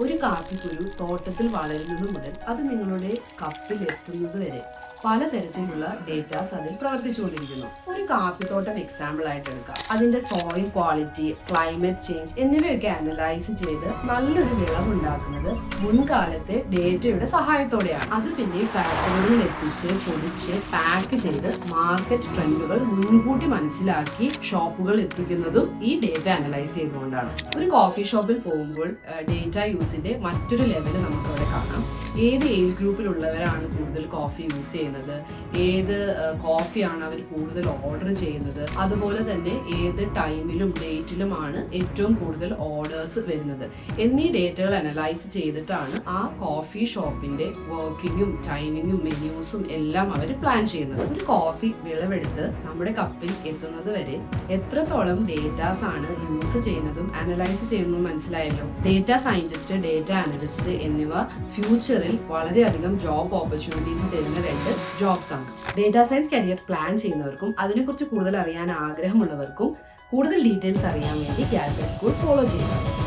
ഒരു കാപ്പിക്കുരു തോട്ടത്തിൽ വളരുന്നത് മുതൽ അത് നിങ്ങളുടെ കപ്പിൽ എത്തുന്നത് വരെ. പലതരത്തിലുള്ള ഡേറ്റാസ് അതിൽ പ്രവർത്തിച്ചുകൊണ്ടിരിക്കുന്നു. ഒരു കാപ്പിത്തോട്ടം എക്സാമ്പിൾ ആയിട്ട് എടുക്കാം. അതിന്റെ സോയിൽ ക്വാളിറ്റി ക്ലൈമറ്റ് ചേഞ്ച് എന്നിവയൊക്കെ അനലൈസ് ചെയ്ത് നല്ലൊരു വിളവ് ഉണ്ടാക്കുന്നത് മുൻകാലത്തെ ഡേറ്റയുടെ സഹായത്തോടെയാണ്. അത് പിന്നെ ഫാക്ടറികളിൽ എത്തിച്ച് പൊടിച്ച് പാക്ക് ചെയ്ത് മാർക്കറ്റ് ട്രെൻഡുകൾ മുൻകൂട്ടി മനസ്സിലാക്കി ഷോപ്പുകൾ എത്തിക്കുന്നതും ഈ ഡേറ്റ അനലൈസ് ചെയ്തുകൊണ്ടാണ്. ഒരു കോഫി ഷോപ്പിൽ പോകുമ്പോൾ ഡേറ്റ യൂസിന്റെ മറ്റൊരു ലെവൽ നമുക്ക് അവിടെ കാണാം. ഏത് ഏജ് ഗ്രൂപ്പിലുള്ളവരാണ് കൂടുതൽ കോഫി യൂസ് ചെയ്യുന്നത്? ഏത് കോഫിയാണ് അവർ കൂടുതൽ ഓർഡർ ചെയ്യുന്നത്. അതുപോലെ തന്നെ ഏത് ടൈമിലും ഡേറ്റിലുമാണ് ഏറ്റവും കൂടുതൽ ഓർഡേഴ്സ് വരുന്നത്. എന്നീ ഡേറ്റകൾ അനലൈസ് ചെയ്തിട്ടാണ് ആ കോഫി ഷോപ്പിന്റെ വർക്കിങ്ങും ടൈമിങ്ങും മെന്യൂസും എല്ലാം അവർ പ്ലാൻ ചെയ്യുന്നത്. ഒരു കോഫി വിളവെടുത്ത് നമ്മുടെ കപ്പിൽ എത്തുന്നത് വരെ എത്രത്തോളം ഡേറ്റാസ് ആണ് യൂസ് ചെയ്യുന്നതും അനലൈസ് ചെയ്യുന്നതും മനസ്സിലായല്ലോ? ഡേറ്റ സയന്റിസ്റ്റ് ഡേറ്റ അനലിസ്റ്റ് എന്നിവ ഫ്യൂച്ചറിൽ വളരെയധികം ജോബ് ഓപ്പർച്യൂണിറ്റീസ് തരുന്ന രണ്ട് ജോബ്സ് ആണ്. ഡേറ്റാ സയൻസ് കരിയർ പ്ലാൻ ചെയ്യുന്നവർക്കും അതിനെക്കുറിച്ച് കൂടുതൽ അറിയാൻ ആഗ്രഹമുള്ളവർക്കും കൂടുതൽ ഡീറ്റെയിൽസ് അറിയാൻ വേണ്ടി ക്യാരക്ടർ സ്കൂൾ ഫോളോ ചെയ്യുക.